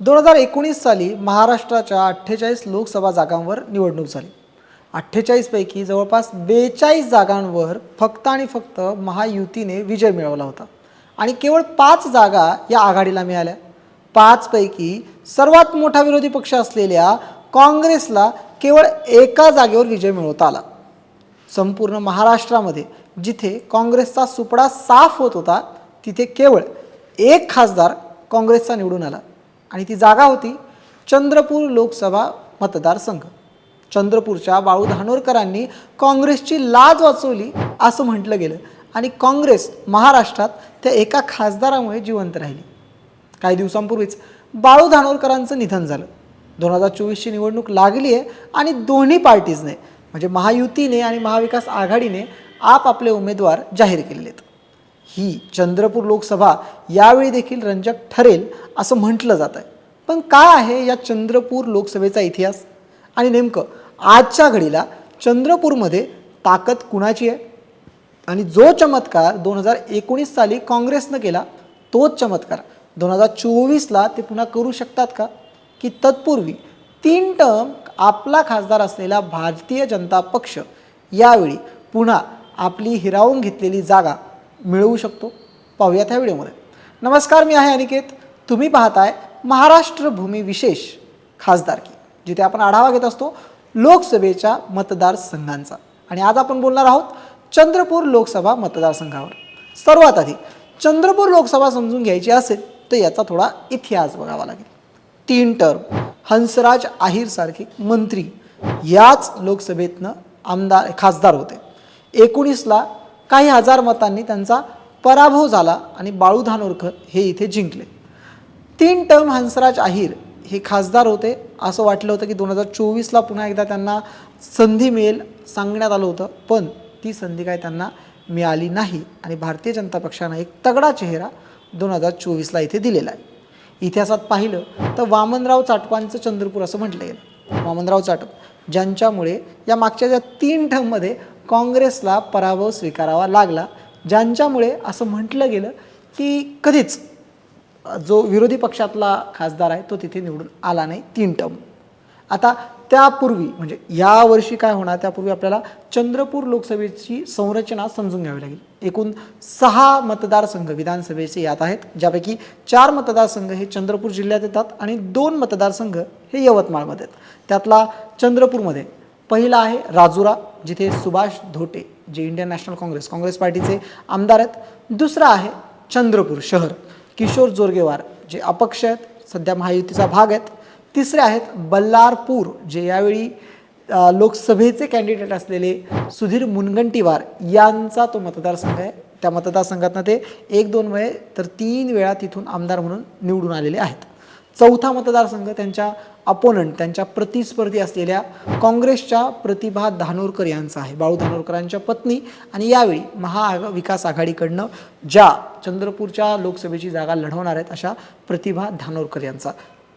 दोन हजार एकोणीस साली महाराष्ट्राच्या अठ्ठेचाळीस लोकसभा जागांवर निवडणूक झाली. अठ्ठेचाळीसपैकी जवळपास बेचाळीस जागांवर फक्त आणि फक्त महायुतीने विजय मिळवला होता. आणि केवळ पाच जागा या आघाडीला मिळाल्या. पाचपैकी सर्वात मोठा विरोधी पक्ष असलेल्या काँग्रेसला केवळ एका जागेवर विजय मिळवता आला. संपूर्ण महाराष्ट्रामध्ये जिथे काँग्रेसचा सुपडा साफ होत होता तिथे केवळ एक खासदार काँग्रेसचा निवडून आला. आणि ती जागा होती चंद्रपूर लोकसभा मतदारसंघ. चंद्रपूरच्या बाळू धानोरकरांनी काँग्रेसची लाज वाचवली असं म्हटलं गेलं आणि काँग्रेस महाराष्ट्रात त्या एका खासदारामुळे जिवंत राहिली. काही दिवसांपूर्वीच बाळू धानोरकरांचं निधन झालं. दोन हजार चोवीसची निवडणूक लागली आहे आणि दोन्ही पार्टीजने म्हणजे महायुतीने आणि महाविकास आघाडीने आपापले उमेदवार जाहीर केलेले आहेत ही चंद्रपूर लोकसभा यावेळी देखील रंजक ठरेल असं म्हटलं जात आहे पण काय आहे या चंद्रपूर लोकसभेचा इतिहास? आणि नेमकं आजच्या घडीला चंद्रपूरमध्ये ताकद कुणाची आहे? आणि जो चमत्कार दोन हजार एकोणीस साली काँग्रेसनं केला तोच चमत्कार दोन हजार चोवीसला ते पुन्हा करू शकतात का? की तत्पूर्वी तीन टर्म आपला खासदार असलेला भारतीय जनता पक्ष यावेळी पुन्हा आपली हिरावून घेतलेली जागा मिळवू शकतो. पाहूया ह्या व्हिडिओमध्ये. नमस्कार मी आहे अनिकेत. तुम्ही पाहताय महाराष्ट्र भूमी विशेष खासदारकी जिथे आपण आढावा घेत असतो लोकसभेच्या मतदारसंघांचा. आणि आज आपण बोलणार आहोत चंद्रपूर लोकसभा मतदारसंघावर. सर्वात आधी चंद्रपूर लोकसभा समजून घ्यायची असेल तर याचा थोडा इतिहास बघावा लागेल. तीन टर्म हंसराज आहीरसारखे मंत्री याच लोकसभेतनं आमदार खासदार होते. एकोणीसला काही हजार मतांनी त्यांचा पराभव झाला आणि बाळू धानोरकर हे इथे जिंकले. तीन टर्म हंसराज आहिर हे खासदार होते. असं वाटलं होतं की दोन हजार चोवीसला पुन्हा एकदा त्यांना संधी मिळेल सांगण्यात आलं होतं पण ती संधी काय त्यांना मिळाली नाही आणि भारतीय जनता पक्षानं एक तगडा चेहरा दोन हजार चोवीसला इथे दिलेला आहे. इतिहासात पाहिलं तर वामनराव चाटपांचं चंद्रपूर असं म्हटलं गेलं. वामनराव चाटप ज्यांच्यामुळे या मागच्या ज्या तीन टर्ममध्ये काँग्रेसला पराभव स्वीकारावा लागला. ज्यांच्यामुळे असं म्हटलं गेलं की कधीच जो विरोधी पक्षातला खासदार आहे तो तिथे निवडून आला नाही तीन टर्म. आता त्यापूर्वी म्हणजे या वर्षी काय होणार त्यापूर्वी आपल्याला चंद्रपूर लोकसभेची संरचना समजून घ्यावी लागेल. एकूण सहा मतदारसंघ विधानसभेचे यात आहेत ज्यापैकी चार मतदारसंघ हे चंद्रपूर जिल्ह्यात येतात आणि दोन मतदारसंघ हे यवतमाळमध्ये आहेत. त्यातला चंद्रपूरमध्ये पहिला आहे राजुरा जिथे सुभाष धोटे जे इंडियन नॅशनल काँग्रेस काँग्रेस पार्टीचे आमदार आहेत. दुसरा आहे चंद्रपूर शहर किशोर जोरगेवार जे अपक्ष आहेत सध्या महायुतीचा भाग आहेत. तिसरे आहेत बल्लारपूर जे यावेळी लोकसभेचे कॅन्डिडेट असलेले सुधीर मुनगंटीवार यांचा तो मतदारसंघ आहे. त्या मतदारसंघातनं ते एक दोन वेळे तर तीन वेळा तिथून आमदार म्हणून निवडून आलेले आहेत. चौथा मतदारसंघ त्यांच्या अपोनंट त्यांच्या प्रतिस्पर्धी असलेल्या काँग्रेसच्या प्रतिभा धानोरकर यांचा आहे. बाळू धानोरकरांच्या पत्नी आणि यावेळी महाविकास आघाडीकडनं ज्या चंद्रपूरच्या लोकसभेची जागा लढवणार आहेत अशा प्रतिभा धानोरकर यांचा.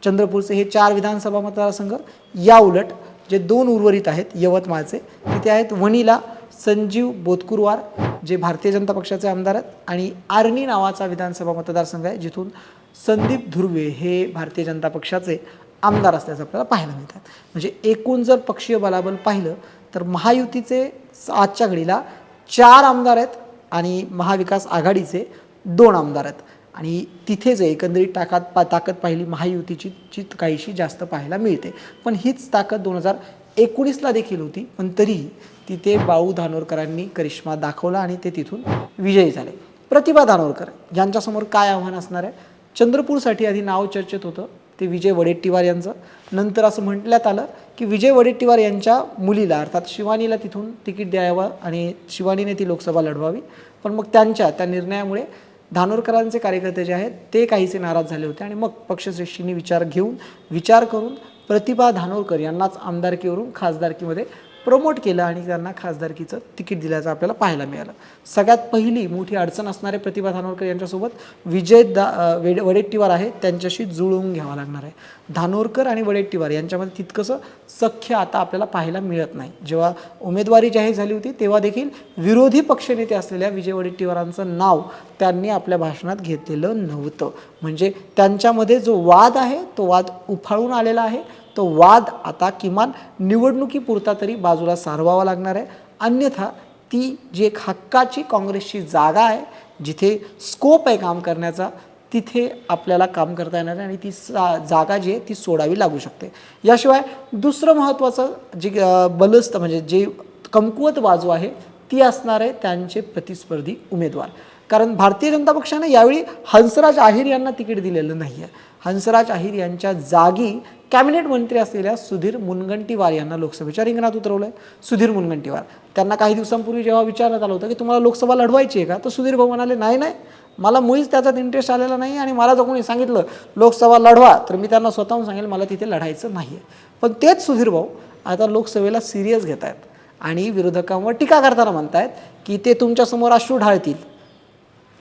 चंद्रपूरचे हे चार विधानसभा मतदारसंघ या उलट जे दोन उर्वरित आहेत यवतमाळचे तिथे आहेत वणीला संजीव बोतकुरवार जे भारतीय जनता पक्षाचे आमदार आहेत आणि आर्णी नावाचा विधानसभा मतदारसंघ आहे जिथून संदीप धुर्वे हे भारतीय जनता पक्षाचे आमदार असल्याचं आपल्याला पाहायला मिळतात. म्हणजे एकूण जर पक्षीय बलाबल पाहिलं तर महायुतीचे आजच्या घडीला चार आमदार आहेत आणि महाविकास आघाडीचे दोन आमदार आहेत. आणि तिथे जे एकंदरीत ताकद पा ताकद पाहिली महायुतीची जी काहीशी जास्त पाहायला मिळते. पण हीच ताकद दोन हजार एकोणीसला देखील होती पण तरीही तिथे बाळू धानोरकरांनी करिश्मा दाखवला आणि ते तिथून विजयी झाले. प्रतिभा धानोरकर यांच्यासमोर काय आव्हान असणार आहे? चंद्रपूरसाठी आधी नाव चर्चेत होतं ते विजय वडेट्टीवार यांचं. नंतर असं म्हटण्यात आलं की विजय वडेट्टीवार यांच्या मुलीला अर्थात शिवानीला तिथून तिकीट द्यावं आणि शिवानीने ती लोकसभा लढवावी. पण मग त्यांच्या त्या निर्णयामुळे धानोरकरांचे कार्यकर्ते जे आहेत ते काहीसे नाराज झाले होते आणि मग पक्षश्रेष्ठींनी विचार घेऊन विचार करून प्रतिभा धानोरकर यांनाच आमदारकीवरून खासदारकीमध्ये प्रमोट केलं आणि त्यांना खासदारकीचं तिकीट दिल्याचं आपल्याला पाहायला मिळालं. सगळ्यात पहिली मोठी अडचण असणारे प्रतिभा धानोरकर यांच्यासोबत विजय दा वेड वडेट्टीवार आहे त्यांच्याशी जुळवून घ्यावं लागणार आहे. धानोरकर आणि वडेट्टीवार यांच्यामध्ये तितकंसं सख्य आता आपल्याला पाहायला मिळत नाही. जेव्हा उमेदवारी जाहीर झाली होती तेव्हा देखील विरोधी पक्षनेते असलेल्या विजय वडेट्टीवारांचं नाव त्यांनी आपल्या भाषणात घेतलेलं नव्हतं. म्हणजे त्यांच्यामध्ये जो वाद आहे तो वाद उफाळून आलेला आहे. तो वाद आता किमान निवडणुकीपुरता तरी बाजूला सारवावा लागणार आहे. अन्यथा ती जी एक हक्काची काँग्रेसची जागा आहे जिथे स्कोप आहे काम करण्याचा तिथे आपल्याला काम करता येणार आहे आणि ती सा जागा जी आहे ती सोडावी लागू शकते. याशिवाय दुसरं महत्त्वाचं जे बलस्त म्हणजे जे कमकुवत बाजू आहे ती असणार आहे त्यांचे प्रतिस्पर्धी उमेदवार. कारण भारतीय जनता पक्षाने यावेळी हंसराज आहिर यांना तिकीट दिलेलं नाही आहे हंसराज आहिर यांच्या जागी कॅबिनेट मंत्री असलेल्या सुधीर मुनगंटीवार यांना लोकसभेच्या रिंगणात उतरवलं आहे सुधीर मुनगंटीवार. त्यांना काही दिवसांपूर्वी जेव्हा विचारण्यात आलं होतं की तुम्हाला लोकसभा लढवायची आहे का? तर सुधीर भाऊ म्हणाले नाही नाही. मला मुळीच त्याच्यात इंटरेस्ट आलेला नाही आणि मला जर कोणी सांगितलं लोकसभा लढवा तर मी त्यांना स्वतःहून सांगेल मला तिथे लढायचं नाही आहे पण तेच सुधीर भाऊ आता लोकसभेला सिरियस घेत आहेत आणि विरोधकांवर टीका करताना म्हणतायत की ते तुमच्यासमोर अश्रू ढाळतील.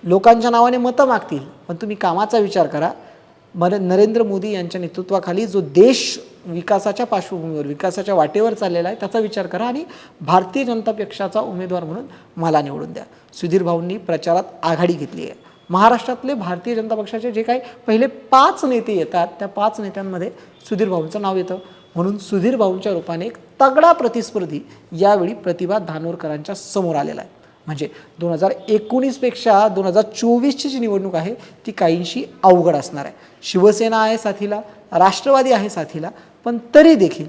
लोकांच्या नावाने मतं मागतील. पण तुम्ही कामाचा विचार करा. मर नरेंद्र मोदी यांच्या नेतृत्वाखाली जो देश विकासाच्या पार्श्वभूमीवर विकासाच्या वाटेवर चाललेला आहे त्याचा विचार करा आणि भारतीय जनता पक्षाचा उमेदवार म्हणून मला निवडून द्या. सुधीर भाऊंनी प्रचारात आघाडी घेतली आहे. महाराष्ट्रातले भारतीय जनता पक्षाचे जे काही पहिले पाच नेते येतात त्या पाच नेत्यांमध्ये सुधीर भाऊंचं नाव येतं. म्हणून सुधीर भाऊंच्या रूपाने एक तगडा प्रतिस्पर्धी यावेळी प्रतिभा धानोरकरांच्या समोर आलेला आहे. म्हणजे दोन हजार एकोणीसपेक्षा दोन हजार चोवीसची जी निवडणूक आहे ती काहींशी अवघड असणार आहे. शिवसेना आहे साथीला राष्ट्रवादी आहे साथीला पण तरी देखील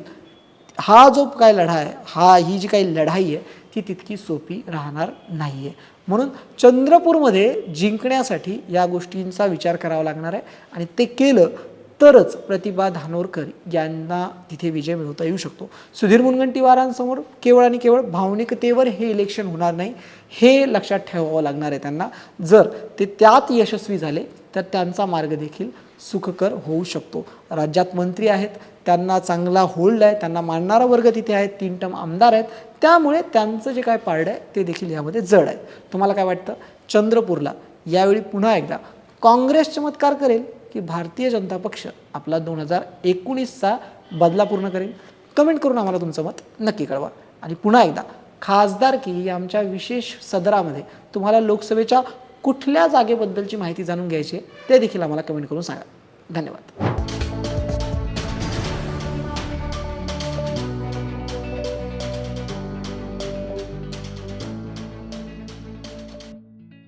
हा जो काय लढा आहे हा ही जी काही लढाई आहे ती तितकी सोपी राहणार नाही आहे म्हणून चंद्रपूरमध्ये जिंकण्यासाठी या गोष्टींचा विचार करावा लागणार आहे आणि ते केलं तरच प्रतिभा धानोरकर यांना तिथे विजय मिळवता येऊ शकतो. सुधीर मुनगंटीवारांसमोर केवळ आणि केवळ भावनिकतेवर हे इलेक्शन होणार नाही हे लक्षात ठेवावं लागणार आहे त्यांना. जर ते त्यात यशस्वी झाले तर त्यांचा मार्ग देखील सुखकर होऊ शकतो. राज्यात मंत्री आहेत त्यांना चांगला होल्ड आहे त्यांना मानणारा वर्ग तिथे आहे तीन टर्म आमदार आहेत त्यामुळे त्यांचं जे काय पारडं आहे ते देखील यामध्ये जड आहे. तुम्हाला काय वाटतं? चंद्रपूरला यावेळी पुन्हा एकदा काँग्रेस चमत्कार करेल? की भारतीय जनता पक्ष आपला दोन हजार एकोणीसचा बदला पूर्ण करेल. कमेंट करून आम्हाला तुमचं मत नक्की कळवा. आणि पुन्हा एकदा खासदारकी की आमच्या विशेष सदरामध्ये तुम्हाला लोकसभेच्या कुठल्या जागेबद्दलची माहिती जाणून घ्यायची आहे ते देखील आम्हाला कमेंट करून सांगा. धन्यवाद.